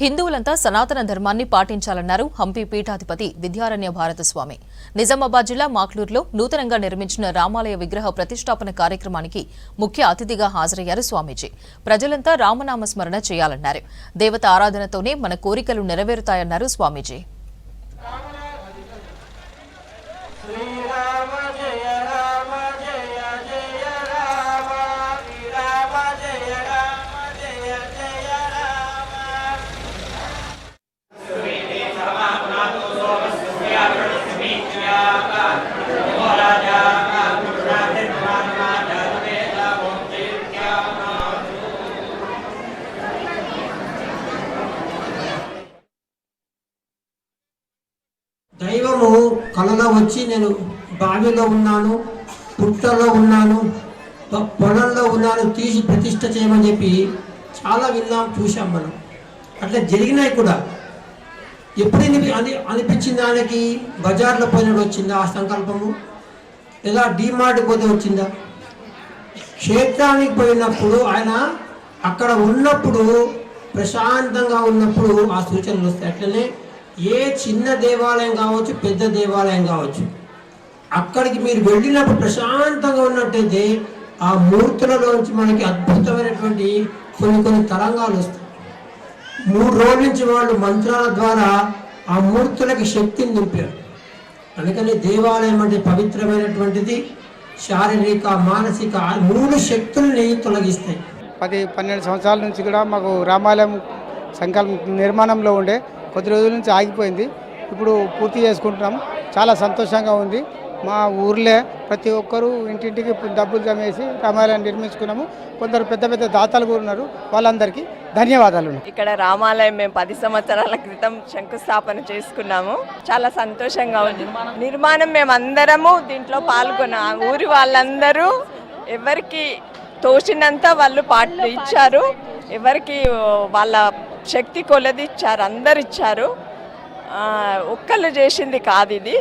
హిందువులంతా సనాతన ధర్మాన్ని పాటించాలన్నారు హంపి పీఠాధిపతి విద్యారణ్య భారత స్వామి నిజామాబాద్ జిల్లా మాక్లూరులో నూతనంగా నిర్మించిన రామాలయ విగ్రహ ప్రతిష్టాపన కార్యక్రమానికి ముఖ్య అతిథిగా హాజరయ్యారు స్వామీజీ. ప్రజలంతా రామనామ స్మరణ చేయాలన్నారు. దేవత ఆరాధనతోనే మన కోరికలు నెరవేరుతాయన్నారు స్వామీజీ. దైవము కలలో వచ్చి నేను బావిలో ఉన్నాను పుట్టలో ఉన్నాను పొలంలో ఉన్నాను తీసి ప్రతిష్ట చేయమని చెప్పి చాలా విన్నాం చూసాం మనం. అట్లా జరిగినాయి కూడా. ఎప్పుడు అని అనిపించింది ఆయనకి? బజార్లో పోయినప్పుడు వచ్చిందా ఆ సంకల్పము? లేదా డీమార్ట్ పోతే వచ్చిందా? క్షేత్రానికి పోయినప్పుడు ఆయన అక్కడ ఉన్నప్పుడు ప్రశాంతంగా ఉన్నప్పుడు ఆ సూచనలు వస్తాయి. అట్లనే ఏ చిన్న దేవాలయం కావచ్చు పెద్ద దేవాలయం కావచ్చు అక్కడికి మీరు వెళ్ళినప్పుడు ప్రశాంతంగా ఉన్నట్టయితే ఆ మూర్తులలోంచి మనకి అద్భుతమైనటువంటి కొన్ని కొన్ని తరంగాలు వస్తాయి. మూడు రోజుల నుంచి వాళ్ళు మంత్రాల ద్వారా ఆ మూర్తులకి శక్తిని నింపారు. అందుకని దేవాలయం అంటే పవిత్రమైనటువంటిది శారీరక మానసిక మూడు శక్తుల్ని తొలగిస్తాయి. పది పన్నెండు సంవత్సరాల నుంచి కూడా మాకు రామాలయం సంకల్పం నిర్మాణంలో ఉండే కొద్ది రోజుల నుంచి ఆగిపోయింది. ఇప్పుడు పూర్తి చేసుకుంటున్నాం. చాలా సంతోషంగా ఉంది. మా ఊర్లే ప్రతి ఒక్కరూ ఇంటింటికి డబ్బులు జమేసి రామాలయాన్ని నిర్మించుకున్నాము. కొందరు పెద్ద పెద్ద దాతలు కూడా ఉన్నారు. వాళ్ళందరికీ ధన్యవాదాలు. ఇక్కడ రామాలయం మేము పది సంవత్సరాల క్రితం శంకుస్థాపన చేసుకున్నాము. చాలా సంతోషంగా ఉంది. నిర్మాణం మేము అందరము దీంట్లో పాల్గొన్నాం ఆ ఊరి వాళ్ళందరూ ఎవరికి తోచినంత వాళ్ళు పాటలు ఇచ్చారు. ఎవరికి వాళ్ళ శక్తి కొలది ఇచ్చారు అందరు ఇచ్చారు ఒక్కళ్ళు చేసింది కాదు ఇది.